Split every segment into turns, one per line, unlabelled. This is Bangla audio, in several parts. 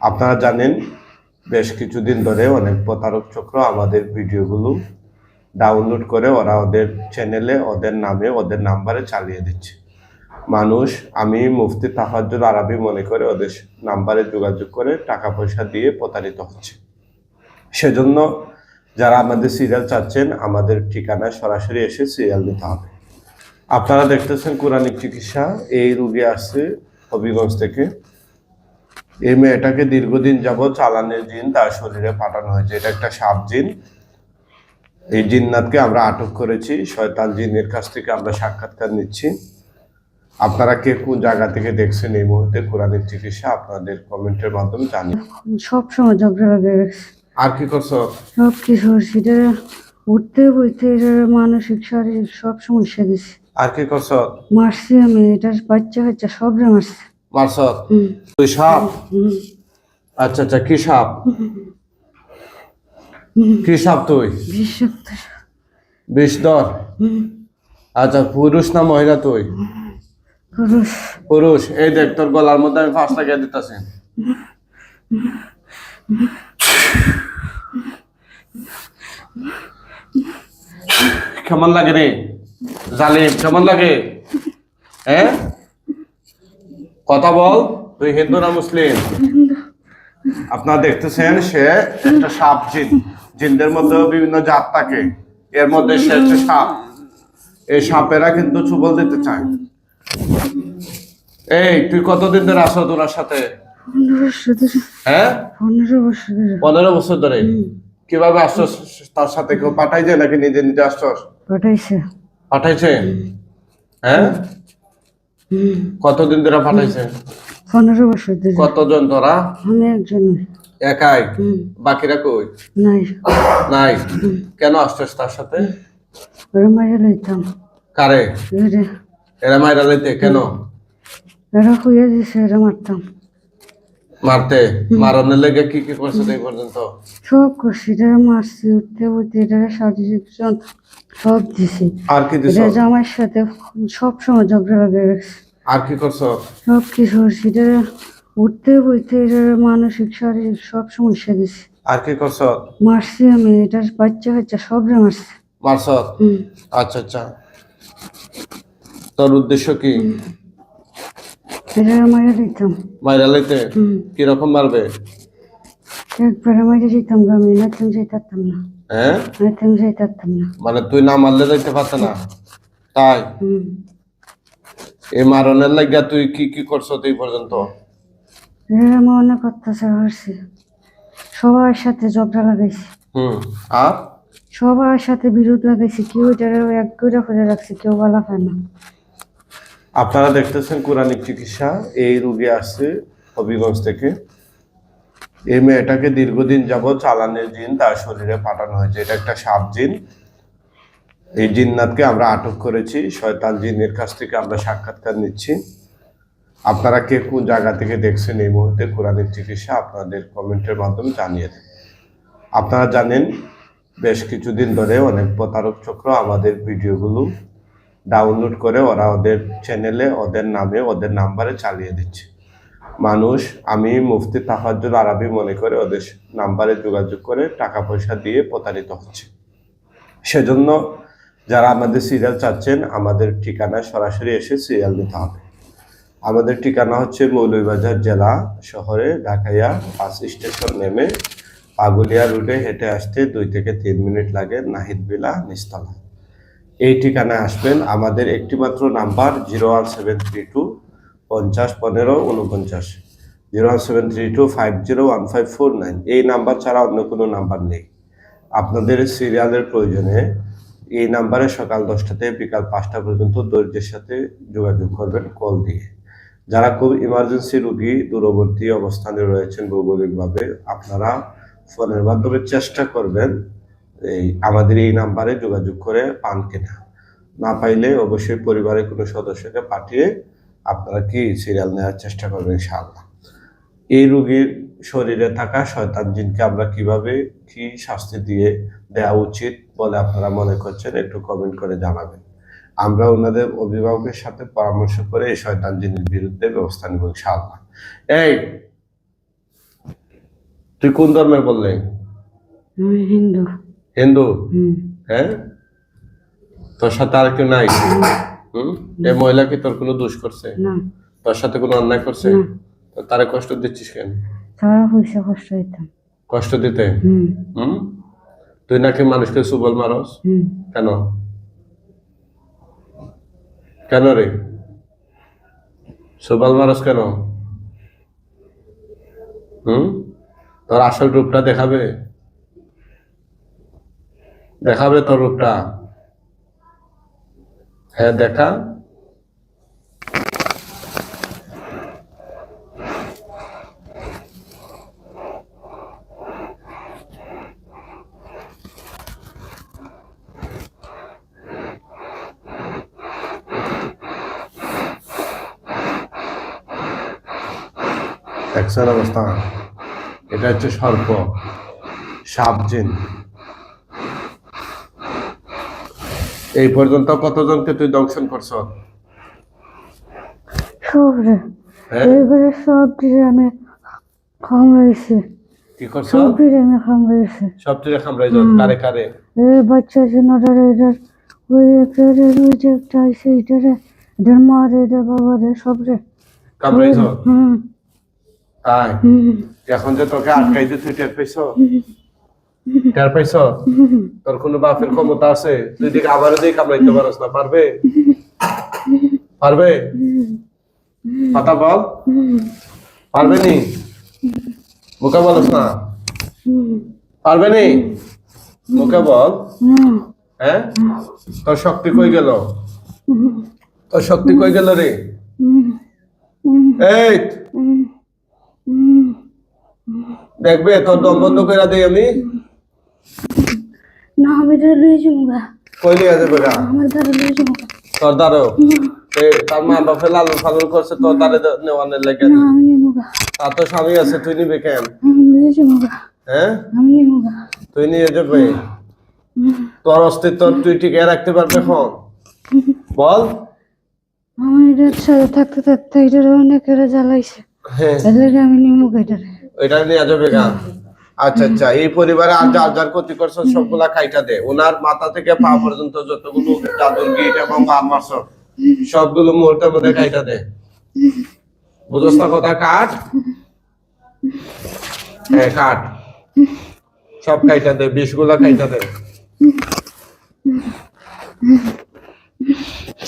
আপনারা জানেন, বেশ কিছুদিন ধরে অনেক প্রতারক চক্র আমাদের ভিডিওগুলো ডাউনলোড করে ওরা ওদের চ্যানেলে ওদের নামে, ওদের নাম্বারে চালিয়ে দিচ্ছে। মানুষ, আমি মুফতি তাহাজ্জুদ আরবি মনে করে ওদের নাম্বারে যোগাযোগ করে টাকা পয়সা দিয়ে প্রতারিত হচ্ছে। সেজন্য যারা আমাদের সিরিয়াল চাচ্ছেন, আমাদের ঠিকানায় সরাসরি এসে সিরিয়াল নিতে হবে। আপনারা দেখতেছেন কোরআনিক চিকিৎসা, এই রুগী আসছে হবিগঞ্জ থেকে। এই মেয়েটাকে দীর্ঘদিন যাবৎ চালানের জিন তার শরীরে পাঠানো হয়েছে। এটা একটা সাপ জিন। এই জিন্নাতকে আমরা আটক করেছি। শয়তান জিনের কাছ থেকে আমরা সাক্ষাৎকার নিচ্ছি। আপনারা কে কোন জায়গা থেকে দেখছেন এই মুহূর্তে কোরআনের চিকিৎসা আপনাদের কমেন্টের মাধ্যমে জানি
সব সময় ঝগড়া লাগে।
আর কি করছ?
সব কিছু সেটা উঠতে বইতে মানসিক শারীরিক সব সমস্যা দিছে
আর কি করছ?
মারছি আমি এটার বাচ্চা কাচ্চা সব রে মারছি।
মারছ
হুম।
তুই সাপ? আচ্ছা আচ্ছা কি সাপ? কি সাপ তুই? আচ্ছা পুরুষ না মহিলা তুই?
পুরুষ।
পুরুষ। এই দেখ তোর গলার মধ্যে আমি ফাঁস লাগিয়ে দিতেছি। কেমন লাগে রে? জালিম কেমন লাগে? হ্যাঁ? কথা বল। তুই হিন্দু না মুসলিম? আপনারা দেখতেছেন সে একটা সাপ জিন। জিনদের মধ্যে বিভিন্ন জাত থাকে। এর মধ্যে সে একটা সাপ। এই সাপেরা কিন্তু চুবল দিতে চায়। এই তুই কতদিন ধরে আসো তোর সাথে?
পনেরো বছর ধরে
হ্যাঁ?
পনেরো বছর ধরে।
কীভাবে আসছস তার সাথে কেউ পাঠাইছে নাকি নিজে নিজে আসছস
পাঠাইছে।
পাঠাইছে? হ্যাঁ? কতদিন ধরে পাঠাইছে?
পনেরো বছর ধরে।
কতজন ধরা
আমি একজন।
একাই? বাকিরা কই?
নাই।
নাই? কেন আসছিস তার সাথে?
ওরা লইতাম
কারে?
এরা।
এরা মাইরা লইতে? কেন?
এরা খুঁজে দিছে এরা মারতাম।
মারতে? মারনের লেগে কি কি করছে এই পর্যন্ত?
সব করছি এটা মারছি উঠতে উঠতে এটা শারীরিক যন্ত্র সব দিছি।
আর কি দিছ?
এটা জামাইয়ের সাথে সব সময় ঝগড়া লাগে।
আর কি করছ?
সব কিছু করছি এটা উঠতে বইতে এটা মানসিক শারীরিক সব সমস্যা দিছি।
আর কি করছ?
মারছি আমি এটার বাচ্চা কাচ্চা সব রে মারছি?
মারছ আচ্ছা আচ্ছা। তোর উদ্দেশ্য কি?
এটা মারা দিতাম
মাইরা লইতে?
হুম।
কীরকম মারবে?
একবারে মারা দিতাম গা আমি যাইতাম না।
হ্যাঁ?
না।
মানে তুই না মারলে যাইতে পারত না? তাই? এই মারনের লাগিয়া তুই কি কি করছ তুই পর্যন্ত?
এটা আমি অনেক অত্যাচার করছি সবার সাথে ঝগড়া লাগাইছি।
হুম। আর?
সবার সাথে বিরোধ লাগাইছি। কেউ এটারে এক করে করে রাখছে কেউ বলা পায় না।
আপনারা দেখতেছেন কোরআনিক চিকিৎসা। এই রুগী আসছে হবিগঞ্জ থেকে। এই মেয়েটাকে দীর্ঘদিন যাবৎ চালানের জিন তার শরীরে পাঠানো হয়েছে। এটা একটা সাপ জিন। এই জিন্নাতকে আমরা আটক করেছি। শয়তান জিনের কাছ থেকে আমরা সাক্ষাৎকার নিচ্ছি। আপনারা কে কোন জায়গা থেকে দেখছেন এই মুহূর্তে কোরআনিক চিকিৎসা, আপনাদের কমেন্টের মাধ্যমে জানিয়ে দেন। আপনারা জানেন, বেশ কিছুদিন ধরে অনেক প্রতারক চক্র আমাদের ভিডিওগুলো ডাউনলোড করে ওরা ওদের চ্যানেলে ওদের নামে, ওদের নাম্বারে চালিয়ে দিচ্ছে। মানুষ, আমি, মুফতি তাহাজ্জুদ আরবি মনে করে ওদের নাম্বারে যোগাযোগ করে টাকা পয়সা দিয়ে প্রতারিত হচ্ছে। সেজন্য যারা আমাদের সিরিয়াল চাচ্ছেন, আমাদের ঠিকানায় সরাসরি এসে সিরিয়াল নিতে হবে। আমাদের ঠিকানা হচ্ছে মৌলভীবাজার জেলা, শহরে ঢাকাইয়া বাস স্টেশন নেমে পাগুলিয়া রুটে হেঁটে আসতে দুই থেকে তিন মিনিট লাগে, নাহিদ বিলা, নিস্তলা। এই ঠিকানায় আসবেন। আমাদের একটিমাত্র number zero one seven three two পঞ্চাশ পনেরো উনপঞ্চাশ zero one seven three two five zero one five four nine. এই নাম্বার ছাড়া অন্য কোনো নাম্বার নেই। আপনাদের সিরিয়ালের প্রয়োজনে এই নাম্বারে সকাল দশটাতে বিকাল পাঁচটা পর্যন্ত দৈর্যের সাথে যোগাযোগ করবেন কল দিয়ে। যারা খুব ইমার্জেন্সি রুগী, দূরবর্তী অবস্থানে রয়েছেন ভৌগোলিকভাবে, আপনারা ফোনের মাধ্যমে চেষ্টা করবেন এই আমাদের এই নাম্বারে যোগাযোগ করে পান কিনা। না পাইলে অবশ্যই পরিবারের কোনো সদস্যকে পাঠিয়ে আপনারা কি সিরিয়াল নেওয়ার চেষ্টা করবেন ইনশাআল্লাহ। এই রোগীর শরীরে থাকা শয়তান জিনকে আমরা কীভাবে কি শাস্তি দিয়ে দেওয়া উচিত বলে আপনারা মনে করছেন একটু কমেন্ট করে জানাবেন। আমরা ওনাদের অভিভাবকের সাথে পরামর্শ করে এই শয়তান জিনের বিরুদ্ধে ব্যবস্থা নেব ইনশাআল্লাহ। এই, তুই কোন ধর্মের বললে?
হিন্দু।
হিন্দু? হ্যাঁ? তোর সাথে আর কেউ নাই? হুম? এই মহিলা কি তোর কোনো দোষ করছে? তোর সাথে কোনো অন্যায় করছে? তারে কষ্ট দিচ্ছিস কেন?
পয়সা কষ্ট হইতাম
কষ্ট দিতে?
হুম।
তুই নাকি মানুষকে সুবল মারস? কেন? কেন রে? সুবল মারস কেন? হুম? তোর আসল রূপটা দেখাবে? দেখাবে তোর রূপটা। হ্যাঁ দেখা। অবস্থা। এটা হচ্ছে সর্প। সাপ জিন এই পর্যন্ত কতজনকে তুই দংশন করছ?
সব
হ্যাঁ?
আমি খামড়াইছি।
কি করছ?
আমি খামড়াইছি।
সব থেকে খামড়াই কারে কারে?
এই বাচ্চা এটার ওই একটা ওই যে একটা আছে এটারে এটার মা রে এটার বাবা রে সব রে
কামড়াইছ
হুম।
তাই? এখন যে তোকে আটকাইতে তুই টের পাইছ? টের পাইছ? তোর কোনো বাপের ক্ষমতা আছে? তুই দিকে আবার দিয়ে কামড়াইতে পারস না, পারবে? পারবে? কথা বল। পারবে নি? মুখে বলস না? পারবে নি? বল। হ্যাঁ? তোর শক্তি কই গেল? তোর শক্তি কই গেল রে? এই! দেখবে, তোর দম বন্ধ করে দিই আমি?
না আমি এটা লয়ে যাব
কই নিয়ে যাবে গা?
আমার দ্বারা লয়ে যাব
তোর এ, তার মা বাপে লালন পালন করছে তোর দ্বারে নেওয়ানের লেগে।
না আমি নেব গা
তার তো স্বামী আছে তুই নিবি কেন?
আমি লয়ে যাব
হ্যাঁ?
আমি নেব
তুই নিয়ে যাবে? তোর অস্তিত্ব তুই টিকে রাখতে পারবে এখন? বল।
আমার এটার সাথে থাকতে থাকতে এটার অনেকেরা জ্বালাইছে।
হ্যাঁ।
আমি নেব গা এটারে।
এটা নিয়ে যাবে গা? আচ্ছা আচ্ছা এই পরিবারে আর যার যার ক্ষতি করছ সবগুলা খাইটা দে। ওনার মাথা থেকে পা পর্যন্ত যতগুলো জাদুর গিট এবং বাম মারছ সবগুলো মুহূর্তের মধ্যে খাইটা দে। বুঝছ না কথা কাট হ্যাঁ কাট সব খাইটা দে বিষগুলা খাইটা দে।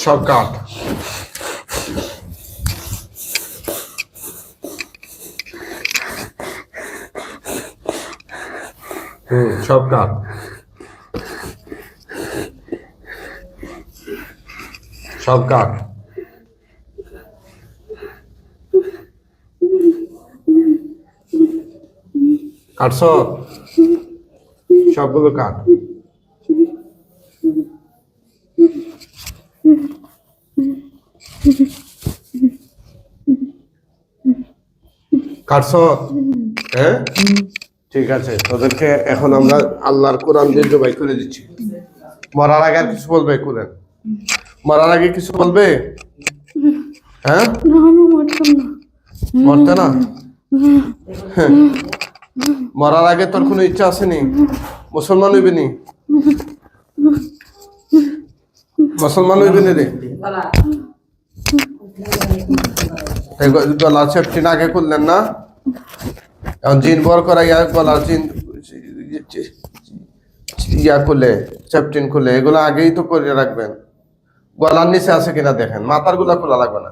সব কাট সব কাট সব কাট কাটছ? সবগুলো কাট। কাটছ? হ্যাঁ? ঠিক আছে তোদেরকে এখন আমরা আল্লাহর কোরআন দিয়ে জবাই করে দিচ্ছি। মরার আগে কিছু বলবে কোরআন? মরার আগে কিছু বলবে? হ্যাঁ?
না না।
মরতে না। মরার আগে তোর কোনো ইচ্ছা আসেনি? মুসলমান হইবে নি? মুসলমান হইবে নি রে? এই গ- সেফটি আগে করলেন না? এখন জিন বর করা, ইয়া গলার জিন ইয়া খুলে সেফটিন খুলে, এগুলো আগেই তো করে রাখবেন। গলার নিচে আছে কিনা দেখেন মাথারগুলা খোলা লাগবে না।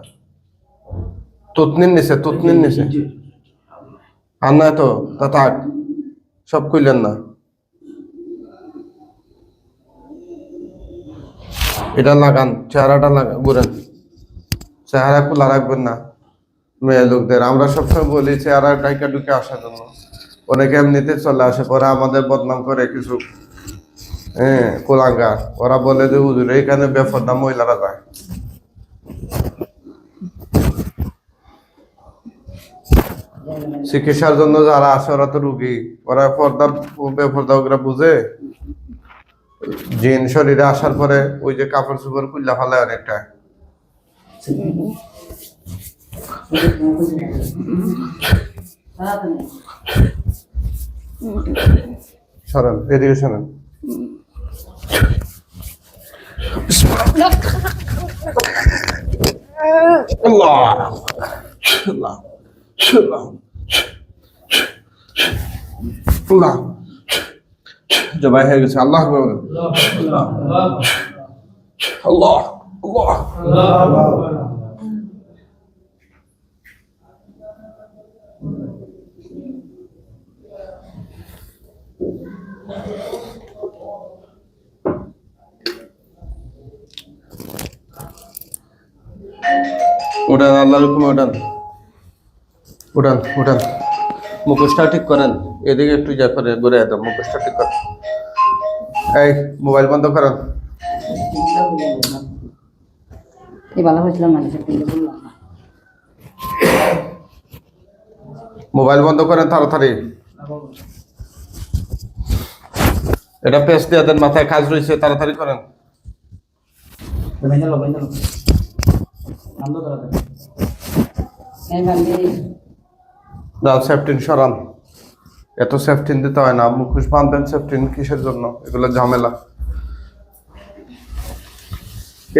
তুতনির নিচে তুতনির নিচে। আর না তো, তা থাক, সব কইলেন না। এটা লাগান, চেহারাটা লাগা ঘুরেন। চেহারা খোলা রাখবেন না। মেয়ে লোকদের। আমরা সবসময় বলি, চেহারা ডাইকা ঢুকে আসার জন্য। অনেকে এমনিতে চলে আসে, পরে আমাদের বদনাম করে কিছু হ্যাঁ কোলাঙ্গার। ওরা বলে যে, হুজুর এখানে বেফরদা মহিলারা যায়। চিকিৎসার জন্য যারা আসে, ওরা তো রুগী। ওরা পর্দা বেপর্দা ওগুলা বুঝে? জিন শরীরে আসার পরে ওই যে কাপড় চোপড় কুল্লা ফেলায় অনেকটা। সরেন এদিকে সরেন। আল্লাহ। আল্লাহ। আল্লাহ। আল্লাহ। জবাই হয়ে গেছে। আল্লাহ বলেন। আল্লাহ। আল্লাহ। উঠান আল্লাহর হুকুমে উঠান। উঠান উঠান। মুখোশটা ঠিক করেন। এদিকে একটু যা করে ঘুরে একদম মুখোশটা ঠিক করেন এই মোবাইল বন্ধ করেন মোবাইল বন্ধ করেন তাড়াতাড়ি। এটা পেস্ট দিয়ে দেন মাথায় কাজ রয়েছে তাড়াতাড়ি করেন। দাও সেফটিন সরান। এত সেফটিন দিতে হয় না মুখোশ বাঁধবেন সেফটিন কিসের জন্য? এগুলো ঝামেলা।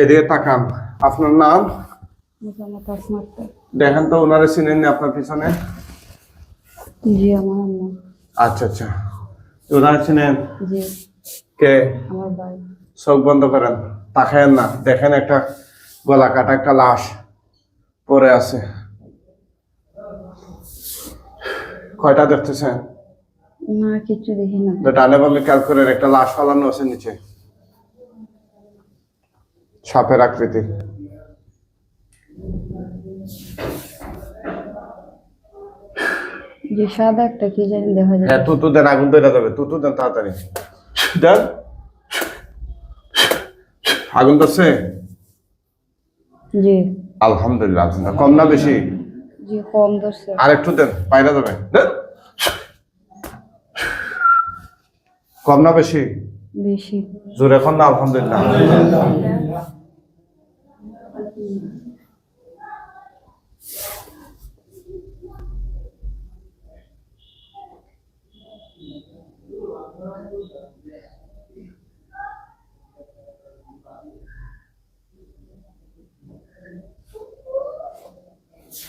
এদিকে তাকান। আপনার নাম? দেখেন তো ওনারে চিনেন আপনার পিছনে?
জি আমার
আচ্ছা আচ্ছা। চিনেন কে? চোখ বন্ধ করেন তাকায়েন না দেখেন একটা গলা কাটা একটা লাশ পড়ে আছে। কয়টা দেখতেছেন?
না কিছু দেখি না।
ডানে বামে খেয়াল করেন একটা লাশ ফালানো আছে নিচে। সাপের আকৃতি।
যে সাদা একটা কি জানি দেখা যায়।
হ্যাঁ তুতু দেন আগুন ধরে যাবে। তুতু দেন তাড়াতাড়ি। দেন। আগুন ধরছে?
জি।
আলহামদুলিল্লাহ আলহামদুলিল্লাহ। কম না বেশি?
জি কম ধরছে।
আর একটু দেন বাইরে যাবে। দেন। কম না বেশি?
বেশি।
জোরে এখন না আলহামদুলিল্লাহ।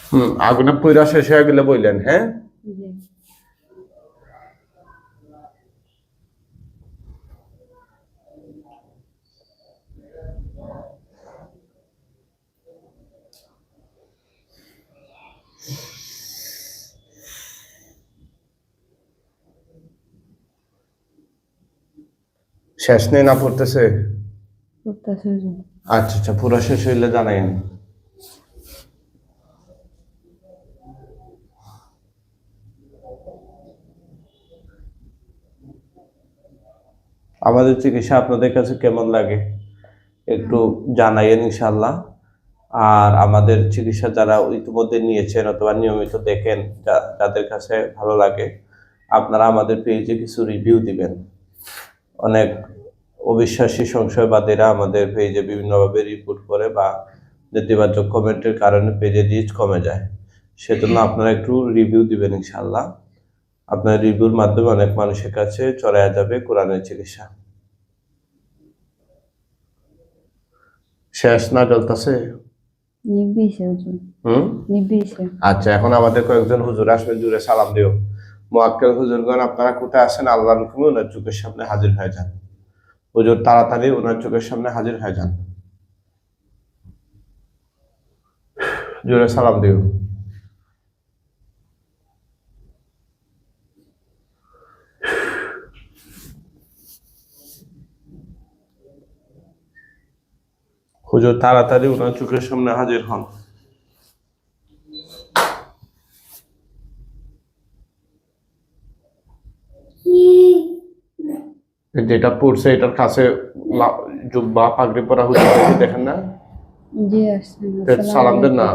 হুম আগুনে পুরা শেষ হয়ে গেলে বললেন হ্যাঁ শেষ নেই না পড়তেছে? আচ্ছা আচ্ছা পুরো শেষ হইলে জানাইন। আমাদের চিকিৎসা আপনাদের কাছে কেমন লাগে? একটু জানাইয়েন ইনশাল্লাহ আর আমাদের চিকিৎসা যারা ইতিমধ্যে নিয়েছেন অথবা নিয়মিত দেখেন যাদের কাছে ভালো লাগে আপনারা আমাদের পেজে কিছু রিভিউ দিবেন। অনেক অবিশ্বাসী সংশয়বাদীরা আমাদের পেজে বিভিন্নভাবে রিপোর্ট করে বা নেতিবাচক কমেন্টের কারণে পেজে রিচ কমে যায়। সেজন্য আপনারা একটু রিভিউ দিবেন ইনশাল্লাহ আপনার রিভিউর মাধ্যমে অনেক মানুষের কাছে চড়াইয়া যাবে কোরআনের চিকিৎসা। শেষ না চলতেছে? আচ্ছা এখন আমাদের কয়েকজন হুজুর আসবে জুড়ে সালাম দিও। মোয়াক্কেল হুজুরগণ আপনারা কোথায় আছেন? আল্লাহর হুকুমে ওনার চোখের সামনে হাজির হয়ে যান। হুজুর, তাড়াতাড়ি ওনার চোখের সামনে হাজির হয়ে যান। জোরে সালাম দিও। হুজুর, তাড়াতাড়ি ওনার চোখের সামনে হাজির হন। যেটা পড়ছে এটার কাছে জুব্বা পাগড়ি পরা হুজুর দেখেন না?
জি
তো সালাম দেন না।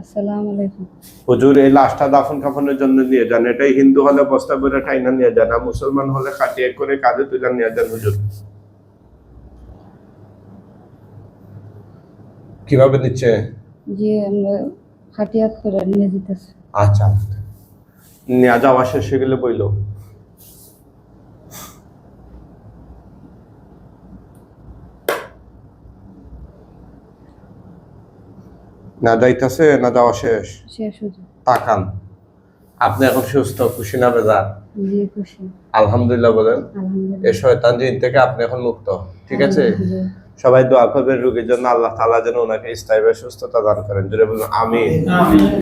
আসসালামু আলাইকুম।
হুজুর এই লাশটা দাফন কাফনের জন্য নিয়ে যান। এটাই হিন্দু হলে বস্তা করে টাইনা নিয়ে যান আর মুসলমান হলে খাটিয়ে করে কাজে তুলে নিয়ে যান হুজুর। কীভাবে নিচ্ছে?
জি আমরা খাটিয়াত করে নিয়ে যেতেছি।
আচ্ছা। নিয়ে যাওয়া শেষ হয়ে গেলে বইলো। না যাইতেছে না যাওয়া শেষ।
শেষ
তাকান। আপনি এখন সুস্থ খুশি না বেজার? আলহামদুলিল্লাহ বলেন।
এ
এই শয়তান জিন থেকে আপনি এখন মুক্ত। ঠিক আছে? সবাই দোয়া করবেন রোগীর জন্য। আল্লাহ তাআলা যেন ওনাকে স্থায়ী সুস্থতা দান করেন। জুড়ে বলুন আমি
আমিন।